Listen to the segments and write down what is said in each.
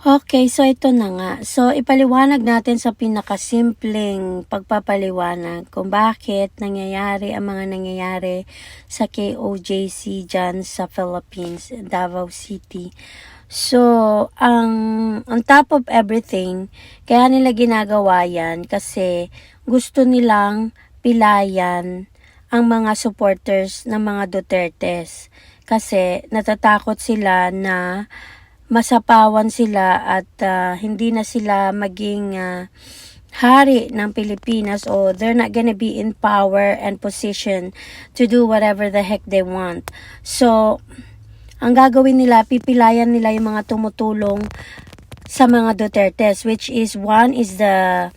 Okay, so ito na nga. So, ipaliwanag natin sa pinakasimpleng pagpapaliwanag kung bakit nangyayari ang mga nangyayari sa KOJC dyan sa Philippines, Davao City. So, ang on top of everything, kaya nila ginagawa yan kasi gusto nilang pilayan ang mga supporters ng mga Dutertes. Kasi natatakot sila na masapawan sila at ah, hindi na sila maging ah, hari ng Pilipinas o they're not gonna be in power and position to do whatever the heck they want. So, ang gagawin nila, pipilayan nila yung mga tumutulong sa mga Dutertes, which is one is the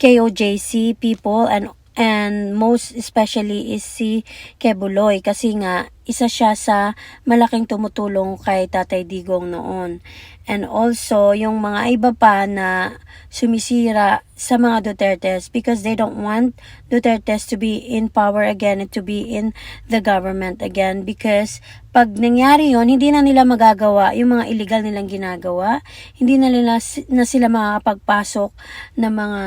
KOJC people and and most especially is si Kebuloy kasi nga isa siya sa malaking tumutulong kay Tatay Digong noon. And also, yung mga iba pa na sumisira sa mga Dutertes because they don't want Dutertes to be in power again and to be in the government again because pag nangyari yon hindi na nila magagawa yung mga illegal nilang ginagawa. Hindi na nila na sila makakapagpasok ng mga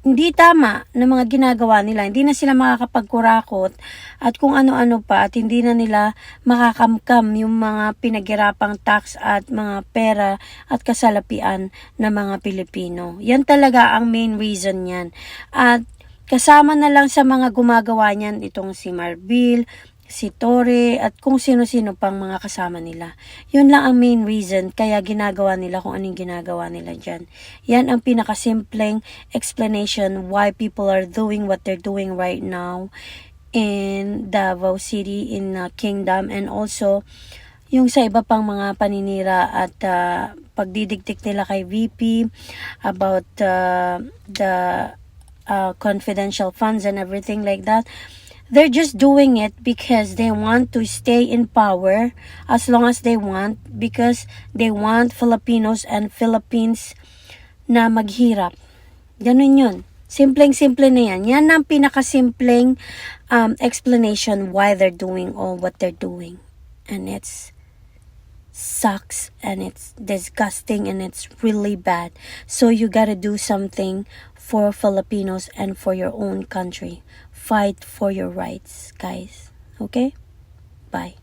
hindi tama na mga ginagawa nila. Hindi na sila makakapagkurakot at kung ano-ano pa at hindi na nila makakamkam yung mga pinaghirapang tax at mga pera at kasalapian ng mga Pilipino. Yan talaga ang main reason yan. At kasama na lang sa mga gumagawa niyan itong si Marbil, si Tore at kung sino-sino pang mga kasama nila. Yun lang ang main reason kaya ginagawa nila kung anong ginagawa nila dyan. Yan ang pinakasimpleng explanation why people are doing what they're doing right now in Davao City, in uh, Kingdom and also yung sa iba pang mga paninira at uh, pagdidiktik nila kay VP about uh, the uh, confidential funds and everything like that they're just doing it because they want to stay in power as long as they want because they want Filipinos and Philippines na maghirap. Ganun yun. Simpleng-simple na yan. Yan ang pinakasimpleng um, explanation why they're doing all what they're doing. And it's sucks and it's disgusting and it's really bad. So you gotta do something for Filipinos and for your own country. Fight for your rights, guys. Okay? Bye.